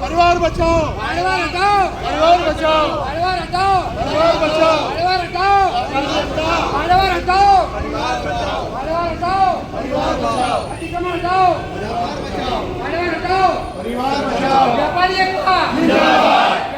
परिवार बचाओ परिवार हटाओ परिवार बचाओ परिवार हटाओ પરિવાર બચાવ. વેપારી એકતા. જિંદાબાદ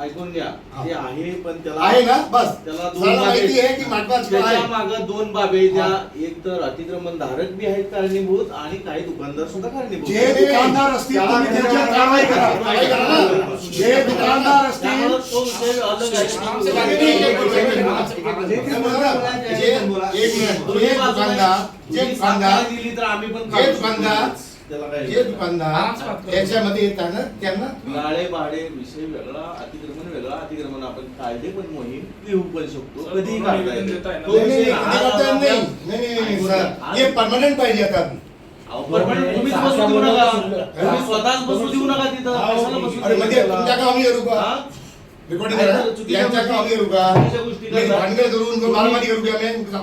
ऐकून घ्या दोन बाबी द्या एक तर अतिक्रमण धारक बी आहेत कारणीभूत आणि काही दुकानदार सुद्धा कारणीभूत जे दुकानदार असतील कारवाई करा जे दुकानदार असतील जे दुकानदार जे दुकानदार त्याला काय जे दुकानदार त्याच्यामध्ये येताना त्यांना नाळे भाडे विषय वेगळा अतिक्रमण वेगळा अतिक्रमण आपण कायदे पण मोहीम देऊ पण शकतो. कधीही हे परमनंट पाहिजे आता. स्वतःच बसून देऊ नका तिथं. रेकॉर्डिंग करा. यांच्या का? आम्ही करू का भांडण करून मारामारी करू का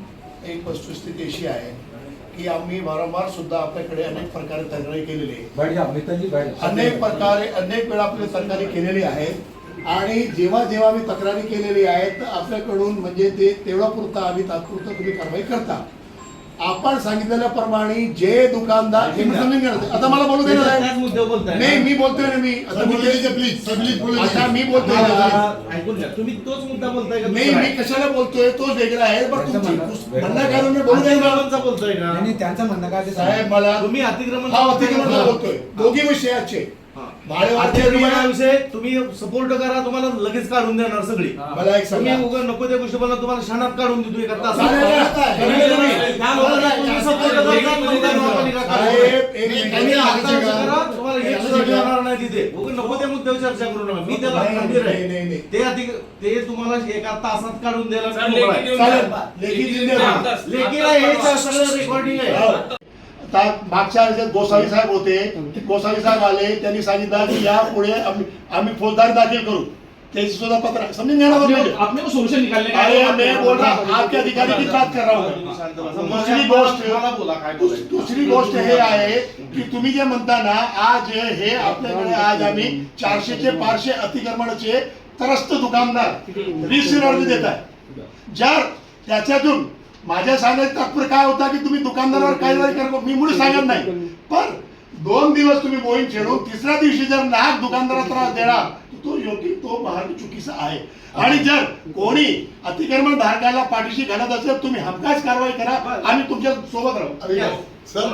एक वस्तुस्थिती अशी आहे की आम्ही वारंवार सुद्धा आपल्याकडे अनेक प्रकारे तक्रारी केलेली आहे अनेक प्रकारे अनेक वेळा आपली तक्रारी केलेली आहेत. आणि जेव्हा जेव्हा मी तक्रारी केलेली आहेत तर आपल्याकडून म्हणजे ते तेवढा पुरता आम्ही तात्पुरतं तुम्ही कारवाई करता. आपण सांगितलेल्याप्रमाणे जे दुकानदार हे मी समजून घ्या. आता मला बोलू दे ना त्याच साहेब. मुद्द्यावर बोलताय. नाही? मी बोलतोय ना मी. आता सर मी बोलू दीजिए प्लीज सर प्लीज बोलू आता मी बोलतोय ना मला ऐकून घ्या. तुम्ही तोच मुद्दा बोलताय का नाही मी? कशाला बोलतोय? तोच वेगळा आहे. पण तुमची म्हणणं- म्हणणं कारण मी बोलू दे ना. अतिक्रमणचा बोलतोय का? नाही नाही, त्यांचं म्हणणं काय ते साहेब मला तुम्ही अतिक्रमण हा अतिक्रमणला बोलतोय. दोघी विषयाचे. तुम्ही सपोर्ट करा तुम्हाला लगेच काढून देणार सगळी. मला एक उगा नको त्या गोष्टी मला तुम्हाला शाणात काढून देतो करता नाही तिथे. नको त्या मुद्द्यावर चर्चा करू नका. मी त्याला आहे. ते ते तुम्हाला एका तासात काढून द्यायला लेखीला हे सगळं रेकॉर्डिंग आहे. मागच्या वेळेस गोसावी साहेब होते गोसावी साहेब आले त्यांनी सांगितलं की यापुढे आम्ही आम्ही फौजदारी दाखल करू त्याची सुद्धा पत्र. समजून मिनिटं. आपने सोल्यूशन निकालने का अरे मैं बोल रहा आपके अधिकारी की बात कर रहा हूं. दुसरी गोष्ट. दुसरी गोष्ट हे आहे की तुम्ही जे म्हणता ना आज हे आपल्याकडे आज आम्ही चारशेचे पाचशे अतिक्रमणाचे त्रस्त दुकानदार रिसिव्ह अर्ज देत आहे जर त्याच्यातून माझ्या सांगायचं तात्पर्य काय होता की तुम्ही दुकानदारावर कारवाई करा मी मुळे सांगत नाही. पण दोन दिवस तुम्ही मोहीम छेडून तिसऱ्या दिवशी जर नाक दुकानदारात त्रास देणार तो योग्य तो मार्ग चुकीचा आहे. आणि जर कोणी अतिक्रमण धारकाला पाठीशी घालत असेल तुम्ही हमखास कारवाई करा आम्ही तुमच्यासोबत राहू. अरे सर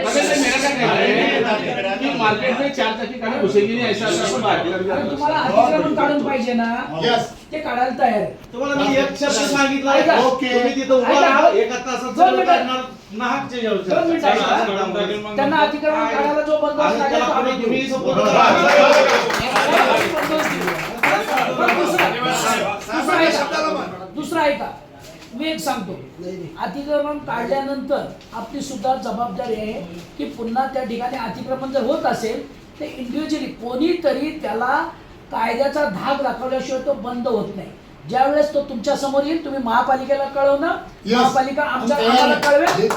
कि मार्केट में चार घुसेगी नहीं ऐसा आणि तुम्हाला अतिक्रमण काढून पाहिजे ना यस ते काढायला तयार आहे तुम्हाला मी एक शब्द सांगितला. ऐका. ओके तुम्ही तिथं उभा ऐका. राहा. एका तासात दोन सगळं मिनिटं. करणार. नाहकचे दोन मिनिटं ऐका. त्यांना अतिक्रमण काढायला जो बंदोबस्त आणि लागेल त्याला तो आम्ही पुढे देऊ. तुम्ही support करा. बरं, दुसरं- दुसरं ऐका. दुसरं ऐका. मी एक सांगतो अतिक्रमण काढल्यानंतर आपली सुद्धा जबाबदारी आहे की पुन्हा त्या ठिकाणी अतिक्रमण जर होत असेल तर इंडिव्हिज्युअली कोणीतरी त्याला कायद्याचा धाक दाखवल्याशिवाय तो बंद होत नाही ज्या वेळेस तो तुमच्यासमोर येईल तुम्ही महापालिकेला कळवणं. महापालिका आमच्या आम्हाला हैं. कळवेल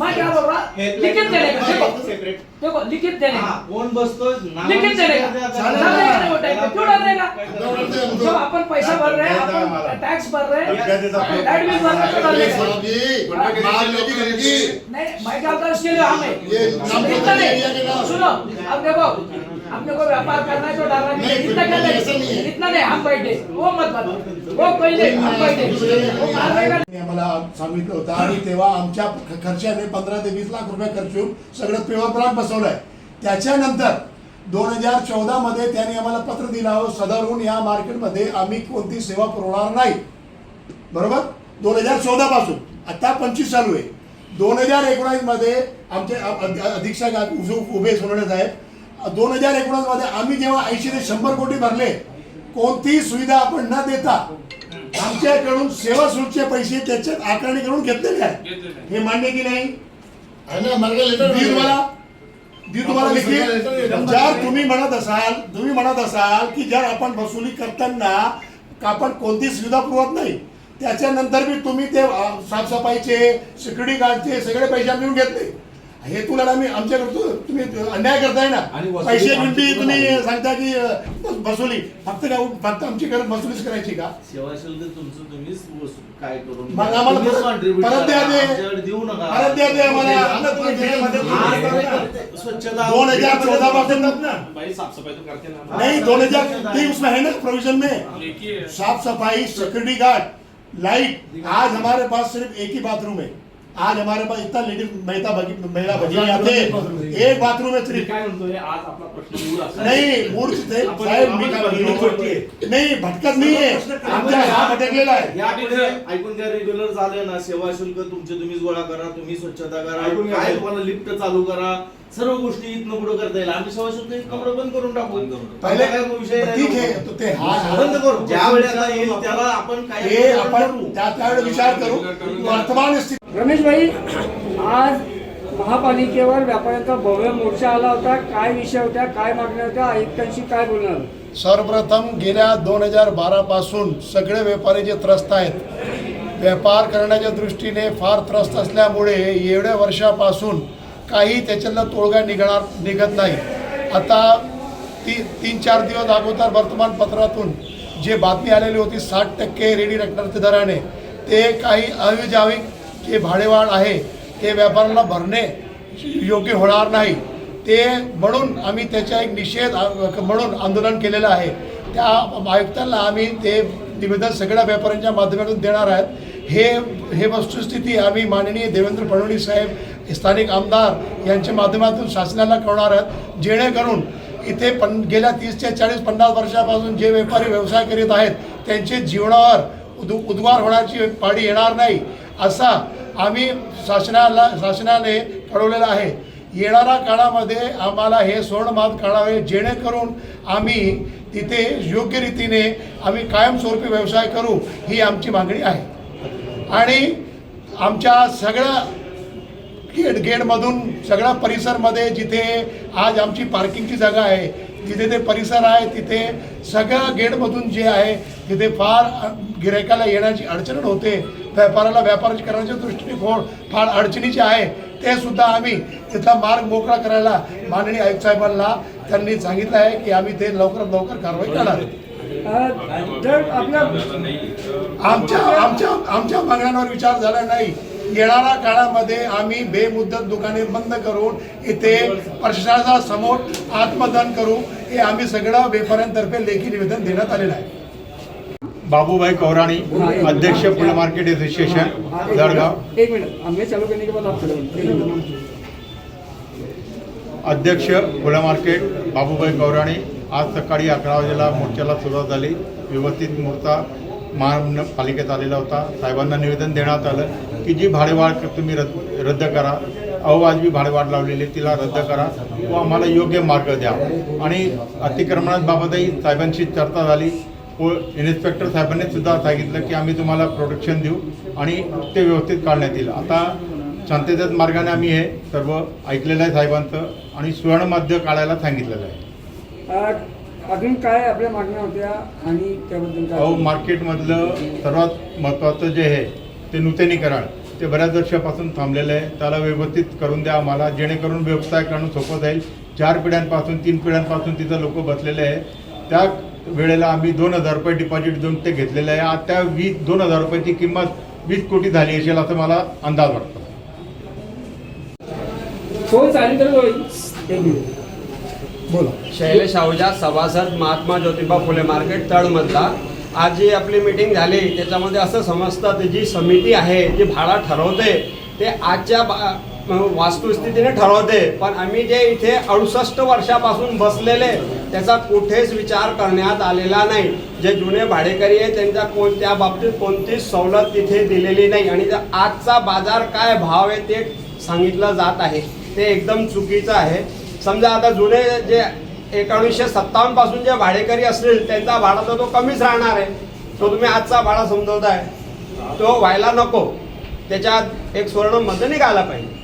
आम्ही त्याला देखिए बंद यहाँ से भी मैं क्या बोल रहा लिखित देने का देखो देखो लिखित देने हा, का कोण बसतोय लिखित देने का चालेल. डर रहेगा ना वो टाइम पे, क्यों डर रहेगा डरते हैं। हम तो। जब अपन पैसा भर रहे हैं अपन टैक्स भर रहे हैं अपन लाइट बिल भर रहे हैं। तो डर ये रहेगा साहब जी मार लेगी करेगी नहीं मैं क्या होता है उसके लिए हमें। ये नाम इतना तो एरिया के नहीं नाम। सुनो अब देखो अपने को व्यापार करना है तो डरना नहीं इतना नहीं है। इतना नहीं हम बैठे। वो मत बताओ वो कोई नहीं हम बैठे। आम्हाला सांगितलं होतं आणि तेव्हा आमच्या खर्चाने पंधरा ते वीस लाख रुपये खर्च येऊन सगळं पेवर प्लांट बसवलंय. त्याच्यानंतर दोन हजार चौदा मध्ये त्यांनी आम्हाला पत्र दिलं हो सदरहून या मार्केटमध्ये आम्ही कोणती सेवा पुरवणार नाही. बरोबर? दोन हजार चौदा पासून. आता पंचवीस चालू आहे. दोन हजार एकोणावीसमध्ये आमचे अधीक्षक आहेत, उभे सोनवणे साहेब दोन हजार एकोणावीसमध्ये आम्ही जेव्हा ऐंशी ते शंभर कोटी भरले कोणतीही सुविधा आपण न देता आमच्याकडून सेवा शुल्कचे पैसे त्याच्यात आकारणी करून घेतलेले आहे हे मान्य की नाही? है तुम्हाला जर तुम्ही म्हणत असाल तुम्ही म्हणत असाल की जर आपण वसुली करताना का आपण कोणती सुविधा पुरवत नाही त्याच्यानंतर बी तुम्ही ते साफसफाईचे सिक्युरिटी गार्डचे सगळे पैसे आम्ही घेऊन घेतले. हे तुला आम्ही आमच्याकडे तुम्ही अन्याय करताय ना. आणि वसुली पैसे आमची तुम्ही. सांगता की अ, वसुली. फक्त का फक्त आमची गरज वसुलीच करायची का? सेवा शुल्क तुमचं तुम्हीच वसूल. काय करून? मग आम्हाला तुम्हीच परत- contribute परत द्या करा. ते. आमच्याकडे देऊ नका. परत द्या ते आम्हाला. तुम्ही मध्ये आज स्वच्छता दोन हज़ार चौदह पासून भाई साफ़ सफ़ाई तो करते ना. नहीं दोन हज़ार नहीं उसमें है ना प्रोविज़न में? साफ़ सफ़ाई सिक्योरिटी गार्ड लाइट आज हमारे पास सिर्फ़ एक ही बाथरूम है. आज हमारे पास इतना लेडीज महिला भगी महिला भगिनी आते एक बाथरूम है मी सिर्फ काय म्हणतोय आज आपला प्रश्न दूर असा नहीं मूर्ख थे साहेब मी काय नाही भटकत नाही आहे आमच्या हा भटकलेला आहे यापुढे ऐकून घ्या रेग्युलर झालं ना सेवा शुल्क तुमचे तुम्हीच गोळा करा तुम्ही स्वच्छता करा ऐकून. काय तुम्हाला लिफ्ट चालू करा सर्व गोष्टी इथनं पुढे करता येईल आम्ही सेवा शुल्क इथनं बंद करून टाकू पहिले काय विषय ठीक आहे. तो ते हा बंद करू ज्या वेळेला येईल त्याला आपण काय हे आपण त्या विचार करू वर्तमान स्थिती रमेश भाई आज महापालिकेवर व्यापाऱ्यांचा भव्य मोर्चा आला होता. काय विषय होत्या काय मागण्या होत्या आयुक्तांशी काय बोलणार? सर्वप्रथम गेल्या दोन हजार बारापासून सगळे व्यापारी जे त्रस्त आहेत व्यापार करण्याच्या दृष्टीने फार त्रस्त असल्यामुळे एवढ्या वर्षापासून काही त्याच्यातला तोडगा निघणार निघत नाही. आता ती तीन चार दिवस अगोदर वर्तमानपत्रातून जे बातमी आलेली होती साठ टक्के रेडी रकण्याच्या दराने ते काही अविजाविक जे भाडेवाढ आहे ते व्यापाऱ्यांना भरणे योग्य होणार नाही. ते म्हणून आम्ही त्याचा एक निषेध म्हणून आंदोलन केलेलं आहे. त्या आयुक्तांना आम्ही ते निवेदन सगळ्या व्यापाऱ्यांच्या माध्यमातून देणार आहेत. हे हे वस्तुस्थिती आम्ही माननीय देवेंद्र फडणवीस साहेब स्थानिक आमदार यांच्या माध्यमातून शासनाला कळणार आहेत. जेणेकरून इथे पण गेल्या तीस ते चाळीस पन्नास वर्षापासून जे व्यापारी व्यवसाय करीत आहेत त्यांचे जीवनावर उद उद्वार होण्याची पाडी येणार नाही. असा आम्ही शासनाला शासनाने ठरवलेला आहे. येणाऱ्या काळामध्ये आम्हाला हे स्वर्णमात काढावे जेणेकरून आम्ही तिथे योग्य रीतीने आम्ही कायमस्वरूपी व्यवसाय करू ही आमची मागणी आहे. आणि आमच्या सगळ्या गेट गेटमधून सगळ्या परिसरमध्ये जिथे आज आमची पार्किंगची जागा आहे जिथे ते परिसर आहे तिथे सगळ्या गेटमधून जे आहे तिथे फार गिरायकाला येण्याची अडचण होते. व्यापाराला व्यापार करण्याच्या दृष्टीने फोड फार अडचणीचे आहे ते सुद्धा आम्ही तिथला मार्ग मोकळा करायला माननीय आयुक्त साहेबांना त्यांनी सांगितलं आहे की आम्ही ते लवकरात लवकर कारवाई करणार. आहे आमच्या आमच्या आमच्या मागण्यांवर विचार झाला नाही. येणाऱ्या काळामध्ये आम्ही बेमुद्दत दुकाने बंद करून इथे प्रशासनासमोर समोर आत्मदान करू हे आम्ही सगळं व्यापाऱ्यांतर्फे लेखी निवेदन देण्यात आलेलं आहे. बाबूभाई कौराणी अध्यक्ष पुणे मार्केट असोसिएशन जळगाव. एक मिनट. हमें चालू करने के बाद आप चलो एक मिनट. अध्यक्ष फुलं मार्केट बाबूभाई कौराणी आज सकाळी अकरा वाजेला मोर्चाला सुरुवात झाली. व्यवस्थित मोर्चा महापालिकेत आलेला होता. साहेबांना निवेदन देण्यात आलं की जी भाडेवाढ तुम्ही रद्द रद्द करा अवाजवी भाडेवाढ लावलेली तिला रद्द करा व आम्हाला योग्य मार्ग द्या. आणि अतिक्रमणाबाबतही साहेबांशी चर्चा झाली. इन्स्पेक्टर साहेबांनी सुद्धा सांगितलं की आम्ही तुम्हाला प्रोटेक्शन देऊ आणि ते व्यवस्थित काढण्यात येईल. आता शांततेत मार्गाने आम्ही हे सर्व ऐकलेलं आहे साहेबांचं आणि सुवर्णमध्य काढायला सांगितलेलं आहे. अजून काय आपल्या मागण्या होत्या आणि त्याबद्दल अहो मार्केटमधलं सर्वात महत्त्वाचं जे आहे ते नूतनीकरण ते बऱ्याच वर्षापासून थांबलेलं आहे. त्याला व्यवस्थित करून द्या आम्हाला जेणेकरून व्यवसाय करणं सोपं जाईल. चार पिढ्यांपासून तीन पिढ्यांपासून तिथं लोक बसलेले आहे त्या वेळेला आम्ही दोन हजार रुपये डिपॉझिट देऊन ते घेतलेलं आहे. आज त्या वीस दोन हजार रुपयाची किंमत वीस कोटी झाली असेल असं मला अंदाज वाटतो. फोन चालू तर होईल. एक मिनिट बोला. शैलेश आहूजा सभासद महात्मा ज्योतिबा फुले मार्केट तळमधला आज जी आपली मीटिंग झाली त्याच्यामध्ये असं समजतं की जी समिती आहे जी भाडा ठरवते ते आजच्या वास्तुस्थितीने ठरवते. पण आम्ही जे इथे अडुसष्ट वर्षापासून बसलेले त्याचा कुठेच विचार करण्यात आलेला नाही. जे जुने भाडेकरी आहे त्यांच्या कोणत्या बाबतीत कोणतीच सवलत तिथे दिलेली नाही. आणि आजचा बाजार काय भाव आहे ते सांगितलं जात आहे. ते एकदम चुकीचं आहे. समजा आता जुने जे एकोणीसशे सत्तावन्नपासून जे भाडेकरी असतील त्यांचा भाडा तर तो कमीच राहणार आहे. तो तुम्ही आजचा भाडा समजवताय. तो व्हायला नको. त्याच्यात एक सुवर्ण मत निघाला पाहिजे.